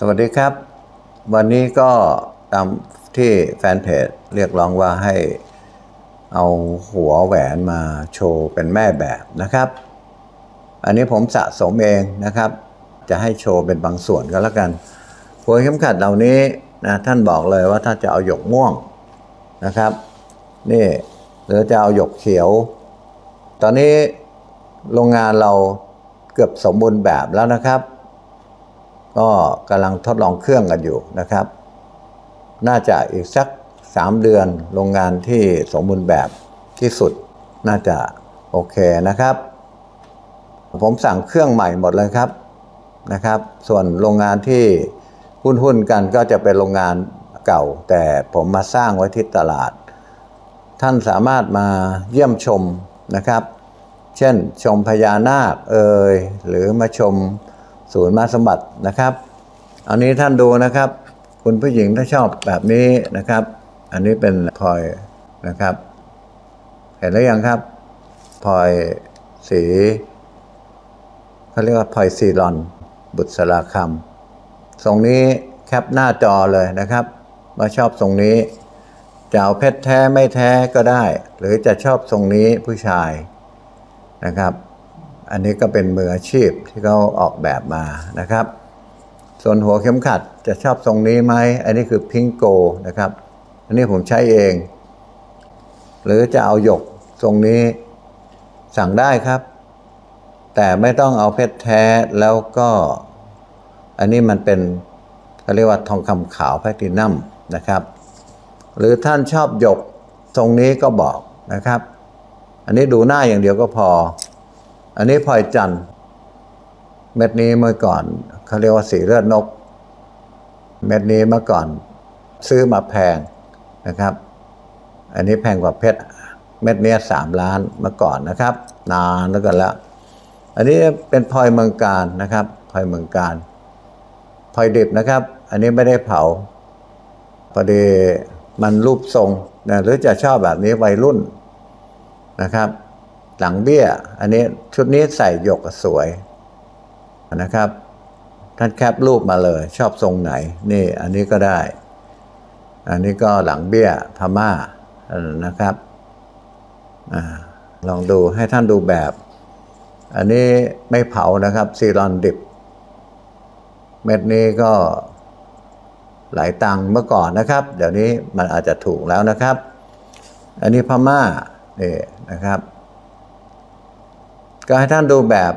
สวัสดีครับ วันนี้ก็ตามที่แฟนเพจเรียกร้องว่าให้เอาหัวแหวนมาโชว์เป็นแม่แบบนะครับ อันนี้ผมสะสมเองนะครับ จะให้โชว์เป็นบางส่วนก็แล้วกันหัวเข็มขัดเหล่านี้นะท่านบอกเลยว่าถ้าจะเอาหยกม่วงนะครับ นี่หรือจะเอาหยกเขียว ตอนนี้โรงงานเราเกือบสมบูรณ์แบบแล้วนะครับ ก็กำลังทดลองเครื่องกันอยู่นะครับ น่าจะอีกสัก 3 เดือนโรงงานที่สมบูรณ์แบบที่สุดน่าจะโอเคนะครับ ผมสั่งเครื่องใหม่หมดเลยครับนะครับ ส่วนโรงงานที่หุ้นๆกันก็จะเป็นโรงงานเก่า แต่ผมมาสร้างไว้ที่ตลาด ท่านสามารถมาเยี่ยมชมนะครับ เช่นชมพญานาคเอ่ยหรือมาชม ศูนย์มาสมบัตินะครับ อันนี้ท่านดูนะครับ คุณผู้หญิงถ้าชอบแบบนี้นะครับ อันนี้เป็นพลอยนะครับ เห็นแล้วยังครับพลอยสีเขาเรียกว่าพลอยซีรอน บุษรสลาคำทรงนี้แคปหน้าจอเลยนะครับว่าชอบทรงนี้จะเอาเพชรแท้ไม่แท้ก็ได้ หรือจะชอบทรงนี้ผู้ชายนะครับ อันนี้ก็เป็นมืออาชีพที่เขาออกแบบมานะครับ ส่วนหัวเข็มขัดจะชอบทรงนี้ไหม อันนี้คือพิงโกนะครับ อันนี้ผมใช้เอง หรือจะเอาหยกทรงนี้สั่งได้ครับ แต่ไม่ต้องเอาเพชรแท้แล้วก็ อันนี้มันเป็นเขาเรียกว่าทองคำขาวแพลตินัมนะครับ หรือท่านชอบหยกทรงนี้ก็บอกนะครับ อันนี้ดูหน้าอย่างเดียวก็พอ อันนี้พลอยจันทร์เม็ดนี้เมื่อก่อนเขาเรียกว่าสีเลือดนก เม็ดนี้เมื่อก่อนซื้อมาแพงนะครับ อันนี้แพงกว่าเพชรเม็ดนี้สามล้านเมื่อก่อนนะครับ นานแล้วกันแล้ว อันนี้เป็นพลอยเมืองการนะครับพลอยเมืองการพลอยดิบนะครับ อันนี้ไม่ได้เผาพอดีมันรูปทรงนะหรือจะชอบแบบนี้วัยรุ่นนะครับ หลังเบี้ย อันนี้ชุดนี้ใส่หยกสวยนะครับ ท่านแคปรูปมาเลย ชอบทรงไหน นี่อันนี้ก็ได้ อันนี้ก็หลังเบี้ยพม่านะครับอลองดูให้ท่านดูแบบ อันนี้ไม่เผานะครับซีรอนดิบ เม็ดนี้ก็หลายตังค์เมื่อก่อนนะครับ เดี๋ยวนี้มันอาจจะถูกแล้วนะครับ อันนี้พม่านี่นะครับ ก็ให้ท่านดูแบบ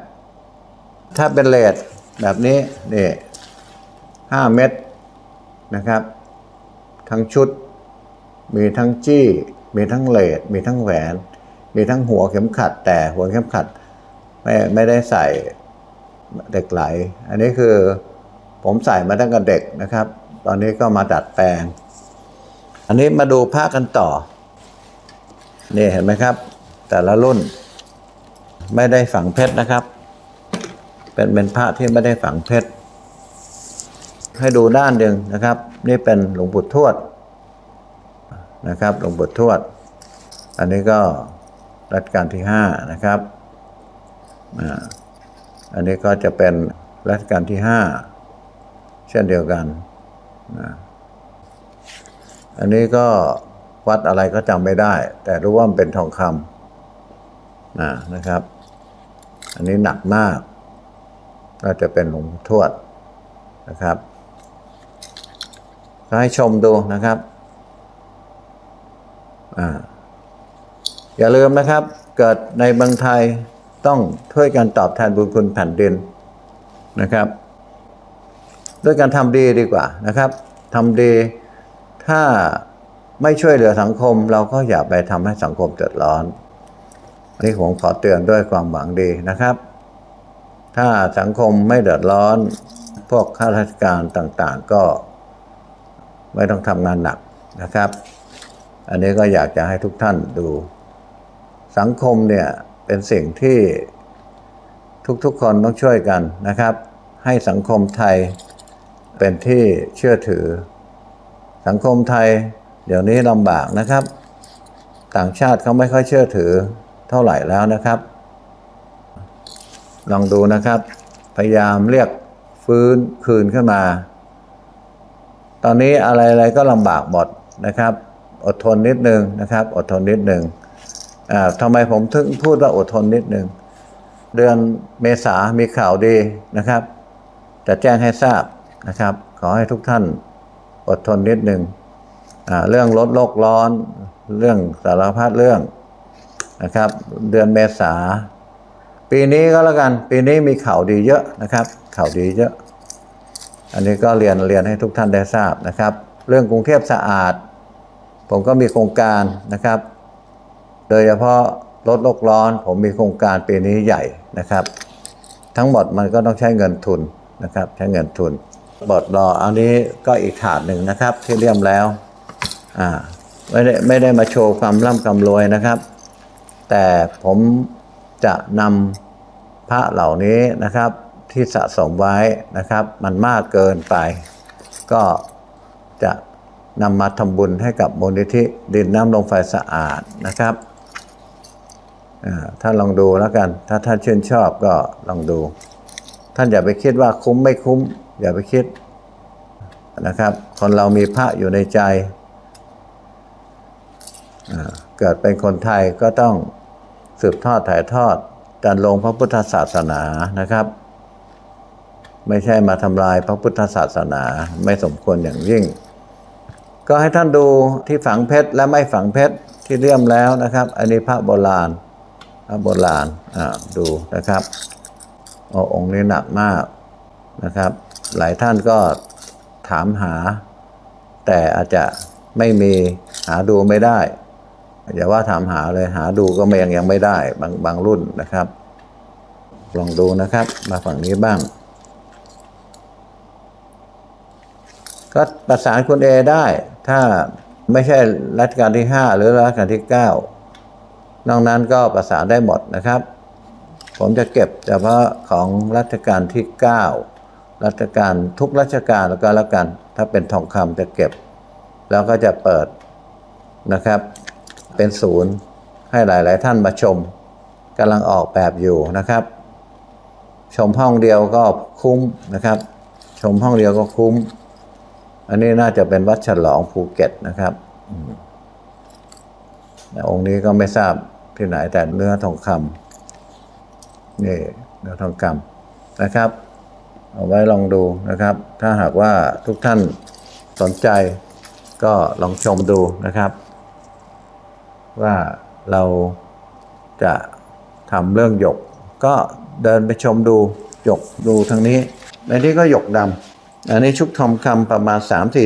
ถ้าเป็นเลทแบบนี้นี่ห้าเม็ดนะครับ ทั้งชุด มีทั้งจี้ มีทั้งเลทมีทั้งแหวน มีทั้งหัวเข็มขัด แต่หัวเข็มขัดไม่ไม่ได้ใส่เด็กไหล อันนี้คือผมใส่มาตั้งแต่เด็กนะครับ ตอนนี้ก็มาดัดแปลง อันนี้มาดูผ้ากันต่อ นี่เห็นไหมครับ แต่ละรุ่น ไม่ได้ฝังเพชรนะครับ เป็นเป็นผ้าที่ไม่ได้ฝังเพชร ให้ดูด้านหนึ่งนะครับ นี่เป็นหลวงปู่ทวดนะครับ หลวงปู่ทวด อันนี้ก็รัชกาลที่ห้านะครับอันนี้ก็จะเป็นรัชกาลที่ห้าเช่นเดียวกันนะอันนี้ก็วัดอะไรก็จำไม่ได้ แต่รู้ว่ามันเป็นทองคำนะครับ อันนี้หนักมากก็จะเป็นหลวงทวดนะครับก็ให้ชมดูนะครับออย่าลืมนะครับ เกิดในเมืองไทยต้องช่วยกันตอบแทนบุญคุณแผ่นดินนะครับ ด้วยการทำดีดีกว่านะครับทำดีถ้าไม่ช่วยเหลือสังคม เราก็อย่าไปทำให้สังคมเดือดร้อน อันนี้ผมขอเตือนด้วยความหวังดีนะครับ ถ้าสังคมไม่เดือดร้อน พวกข้าราชการต่างๆก็ไม่ต้องทำงานหนักนะครับ อันนี้ก็อยากจะให้ทุกท่านดู สังคมเนี่ยเป็นสิ่งที่ทุกๆคนต้องช่วยกันนะครับ ให้สังคมไทยเป็นที่เชื่อถือ สังคมไทย เดี๋ยวนี้ลำบากนะครับ ต่างชาติเขาไม่ค่อยเชื่อถือ เท่าไหร่แล้วนะครับ ลองดูนะครับ พยายามเรียกฟื้นคืนขึ้นมา ตอนนี้อะไรๆก็ลำบากหมดนะครับ อดทนนิดนึงนะครับ อดทนนิดนึงอ่าทำไมผมถึงพูดว่าอดทนนิดนึง เดือนเมษามีข่าวดีนะครับ จะแจ้งให้ทราบนะครับ ขอให้ทุกท่านอดทนนิดนึงเรื่องลดโลกร้อน เรื่องสารพัดเรื่อง นะครับ เดือนเมษา ปีนี้ก็แล้วกัน ปีนี้มีข่าวดีเยอะนะครับ ข่าวดีเยอะ อันนี้ก็เรียนเรียนให้ทุกท่านได้ทราบนะครับ เรื่องกรุงเทพสะอาด ผมก็มีโครงการนะครับ โดยเฉพาะลดโลกร้อน ผมมีโครงการปีนี้ใหญ่นะครับ ทั้งหมดมันก็ต้องใช้เงินทุนนะครับ ใช้เงินทุนบทรออันนี้ก็อีกถาดหนึ่งนะครับที่เลี่ยมแล้ว อ่า ไม่ได้ไม่ได้มาโชว์ความร่ำความรวยนะครับ แต่ผมจะนำพระเหล่านี้นะครับที่สะสมไว้นะครับ มันมากเกินไป ก็จะนำมาทำบุญให้กับมูลนิธิดินน้ำลมไฟสะอาดนะครับอ่าลองดูแล้วกัน ถ้าท่านชื่นชอบก็ลองดู ท่านอย่าไปคิดว่าคุ้มไม่คุ้ม อย่าไปคิดนะครับ คนเรามีพระอยู่ในใจ เกิดเป็นคนไทยก็ต้อง สืบทอดถ่ายทอดการลงพระพุทธศาสนานะครับ ไม่ใช่มาทำลายพระพุทธศาสนาไม่สมควรอย่างยิ่ง ก็ให้ท่านดูที่ฝังเพชรและไม่ฝังเพชรที่เลี่ยมแล้วนะครับ อันนี้พระโบราณพระโบราณอ่าดูนะครับโอ้องค์นี้หนักมากนะครับ หลายท่านก็ถามหา แต่อาจจะไม่มีหาดูไม่ได้ อย่าว่าถามหาเลยหาดูก็ไม่ยังยังไม่ได้บางบางรุ่นนะครับ ลองดูนะครับ มาฝั่งนี้บ้าง ก็ประสานคุณเอได้ ถ้าไม่ใช่รัชกาลที่ห้าหรือรัชกาลที่เก้านอกนั้นก็ประสานได้หมดนะครับ ผมจะเก็บเฉพาะของรัชกาลที่เก้ารัชกาลทุกรัชกาลแล้วก็แล้วกัน ถ้าเป็นทองคำจะเก็บ แล้วก็จะเปิดนะครับ เป็นศูนย์ให้หลาย ๆ ท่านมาชมกำลังออกแบบอยู่นะครับ ชมห้องเดียวก็คุ้มนะครับ ชมห้องเดียวก็คุ้ม อันนี้น่าจะเป็นวัดฉลองภูเก็ตนะครับองค์นี้ก็ไม่ทราบที่ไหนแต่เนื้อทองคำนี่เนื้อทองคำนะครับ เอาไว้ลองดูนะครับ ถ้าหากว่าทุกท่านสนใจก็ลองชมดูนะครับ ว่าเราจะทำเรื่องหยก ก็เดินไปชมดูหยกดูทางนี้ในนี้ก็หยกดำอันนี้ชุบทองคำประมาณ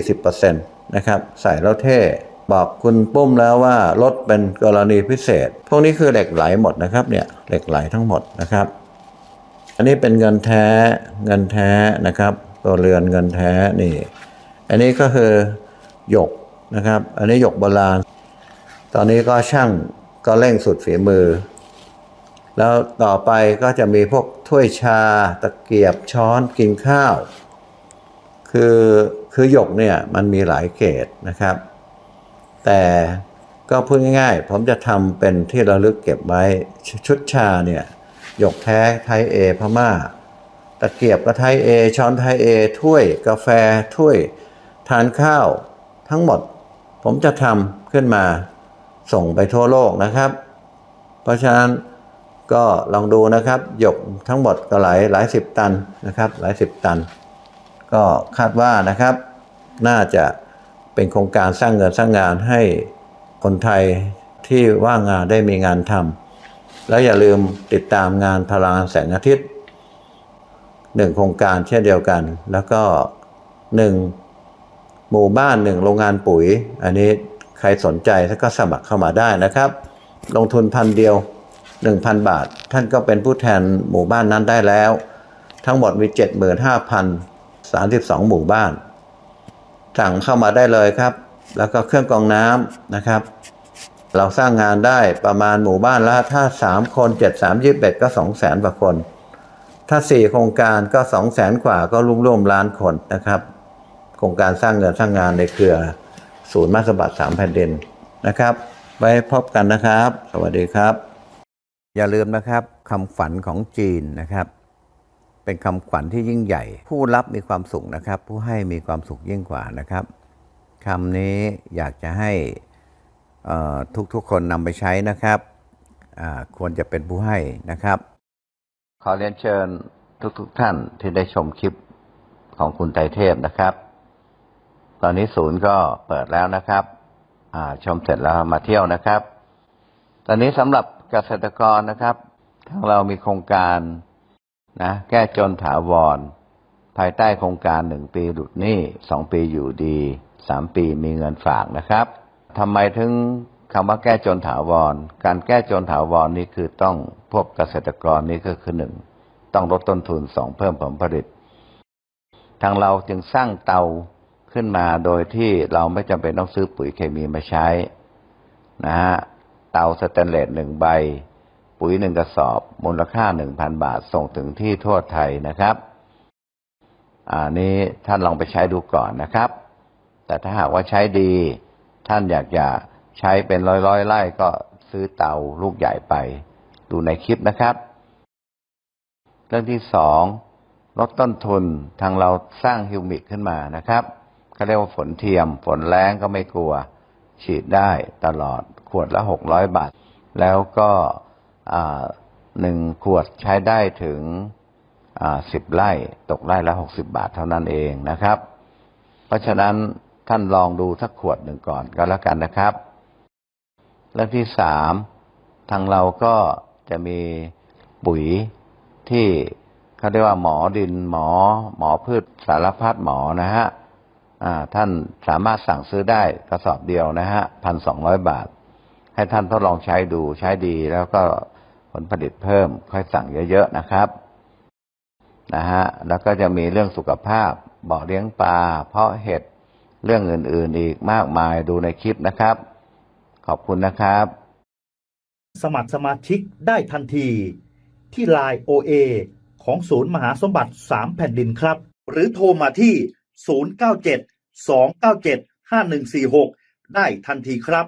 3-40%นะครับ ใส่แล้วเท่บอกคุณปุ้มแล้วว่าลดเป็นกรณีพิเศษ พวกนี้คือเหล็กไหลหมดนะครับเนี่ยเหล็กไหลทั้งหมดนะครับ อันนี้เป็นเงินแท้เงินแท้นะครับ ตัวเรือนเงินแท้นี่ อันนี้ก็คือหยกนะครับ อันนี้หยกโบราณ ตอนนี้ก็ช่างก็เร่งสุดฝีมือ แล้วต่อไปก็จะมีพวกถ้วยชาตะเกียบช้อนกินข้าว คือคือหยกเนี่ยมันมีหลายเกรดนะครับ แต่ก็พูดง่ายๆ ผมจะทำเป็นที่ระลึกเก็บไว้ชชุดชาเนี่ยหยกแท้ไทยเอพม่า ตะเกียบก็ไทยเอช้อนไทยเอถ้วยกาแฟถ้วย ทานข้าวทั้งหมด ผมจะทำขึ้นมา ส่งไปทั่วโลกนะครับ เพราะฉะนั้นก็ลองดูนะครับ หยกทั้งหมดก็หลายหลายสิบตันนะครับ หลายสิบตัน ก็คาดว่านะครับ น่าจะเป็นโครงการสร้างเงินสร้างงานให้คนไทยที่ว่างงานได้มีงานทำแล้วอย่าลืมติดตามงานพลังแสงอาทิตย์หนึ่งโครงการเช่นเดียวกัน แล้วก็หนึ่งหมู่บ้านหนึ่งโรงงานปุ๋ย อันนี้ ครสนใจก็สมัครเข้ามาได้นะครับ ลงทุนพันเดียว 1,000 บาท ท่านก็เป็นผู้แทนหมู่บ้านนั้นได้แล้ว ทั้งหมดมี 75,032 หมู่บ้าน สั่งเข้ามาได้เลยครับ แล้วก็เครื่องกรองน้ำนะครับ เราสร้างงานได้ประมาณหมู่บ้านละถ้า 3 คน 7 3 21 ก็ 2 0 0 0 0 0กว่าคน ถ้า 4 โครงการก็ 2 0 0 0 0 0 กว่าก็ร่วมๆล้านคนนะครับ โครงการสร้างเงินสร้างงานในเครือ ศูนย์มาสบัตสามแผ่นดินนะครับ ไว้พบกันนะครับ สวัสดีครับ อย่าลืมนะครับคำฝันของจีนนะครับ เป็นคำขวัญที่ยิ่งใหญ่ ผู้รับมีความสุขนะครับ ผู้ให้มีความสุขยิ่งกว่านะครับคำนี้อยากจะให้ทุกๆคนนำไปใช้นะครับควรจะเป็นผู้ให้นะครับ ขอเรียนเชิญทุกๆทท่านที่ได้ชมคลิปของคุณไตรเทพนะครับ ตอนนี้ศูนย์ก็เปิดแล้วนะครับอ่าชมเสร็จแล้วมาเที่ยวนะครับ ตอนนี้สำหรับเกษตรกรนะครับทางเรามีโครงการนะแก้จนถาวร ภายใต้โครงการหนึ่งปีหลุดหนี้สองปีอยู่ดีสามปีมีเงินฝากนะครับทำไมถึงคำว่าแก้จนถาวร การแก้จนถาวรนี้คือต้องพวกเกษตรกรนี้ก็คือหนึ่งต้องลดต้นทุนสองเพิ่มผลผลิต ทางเราจึงสร้างเตา ขึ้นมาโดยที่เราไม่จำเป็นต้องซื้อปุ๋ยเคมีมาใช้นะฮะเตาสแตนเลสหนึ่งใบ ปุ๋ยหนึ่งกระสอบ มูลค่าหนึ่งพันบาทส่งถึงที่ทั่วไทยนะครับอันนี้ท่านลองไปใช้ดูก่อนนะครับ แต่ถ้าหากว่าใช้ดี ท่านอยากจะใช้เป็นร้อยร้อยไร่ก็ซื้อเตาลูกใหญ่ไป ดูในคลิปนะครับ เรื่องที่สองลดต้นทุนทางเราสร้างฮิวมิกขึ้นมานะครับ เขาเรียกว่าฝนเทียม ฝนแรงก็ไม่กลัว ฉีดได้ตลอดขวดละหกร้อยบาท แล้วก็หนึ่งขวดใช้ได้ถึงสิบไร่ตกไร่ละหกสิบาทเท่านั้นเองนะครับ เพราะฉะนั้นท่านลองดูสักขวดหนึ่งก่อนก็แล้วกันนะครับเรื่องที่สามทางเราก็จะมีปุ๋ยที่เขาเรียกว่าหมอดินหมอ หมอพืชสารพัดหมอนะฮะ ท่านสามารถสั่งซื้อได้กระสอบเดียวนะฮะพันสองร้อยบาท ให้ท่านทดลองใช้ดูใช้ดีแล้วก็ผลผลิตเพิ่มค่อยสั่งเยอะๆนะครับนะฮะแล้วก็จะมีเรื่องสุขภาพบ่อเลี้ยงปลาเพาะเห็ดเรื่องอื่นๆอีกมากมายดูในคลิปนะครับ ขอบคุณนะครับ สมัครสมาชิกได้ทันทีที่ Line OA ของศูนย์มหาสมบัติ 3 แผ่นดินครับ หรือโทรมาที่ 097 297 5146 ได้ทันทีครับ